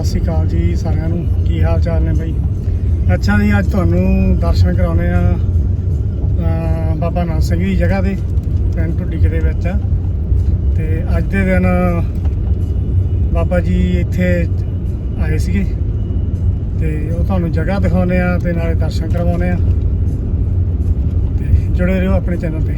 ਸਤਿ ਸ਼੍ਰੀ ਅਕਾਲ ਜੀ ਸਾਰਿਆਂ ਨੂੰ। ਕੀ ਹਾਲ ਚਾਲ ਨੇ ਬਈ? ਅੱਛਾ ਜੀ, ਅੱਜ ਤੁਹਾਨੂੰ ਦਰਸ਼ਨ ਕਰਾਉਣੇ ਆ ਬਾਬਾ ਨਾਨਕ ਸਿੰਘ ਦੀ ਜਗ੍ਹਾ ਦੇ ਪਿੰਡ ਢੁੱਡੀਕੇ ਦੇ ਵਿੱਚ। ਤੇ ਅੱਜ ਦੇ ਦਿਨ ਬਾਬਾ ਜੀ ਇੱਥੇ ਆਏ ਸੀਗੇ। ਤੇ ਉਹ ਤੁਹਾਨੂੰ ਜਗ੍ਹਾ ਦਿਖਾਉਣੇ ਆ ਤੇ ਨਾਲੇ ਦਰਸ਼ਨ ਕਰਵਾਉਣੇ ਆ। ਤੇ ਜੁੜੇ ਰਹੋ ਆਪਣੇ ਚੈਨਲ ਤੇ।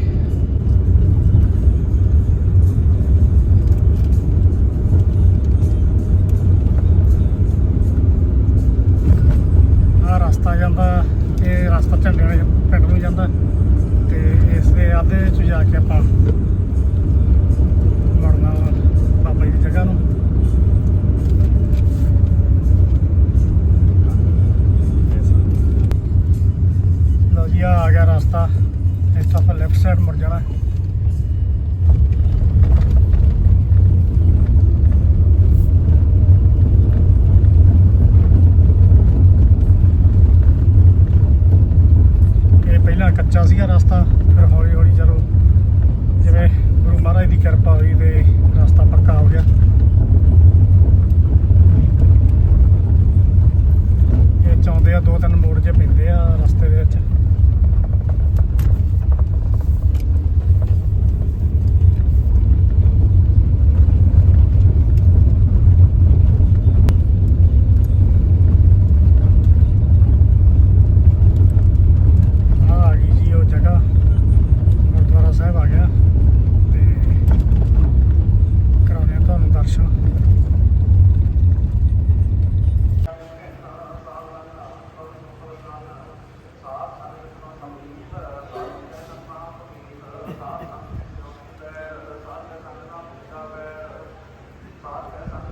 रास्ता, इस तरफ़ लेफ़्ट साइड मुड़ जाना है। ये पहला कच्चा सी रास्ता, फिर हो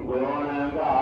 ਗੁਣ ਗਾਵਾ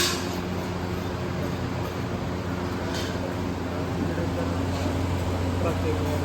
Спасибо.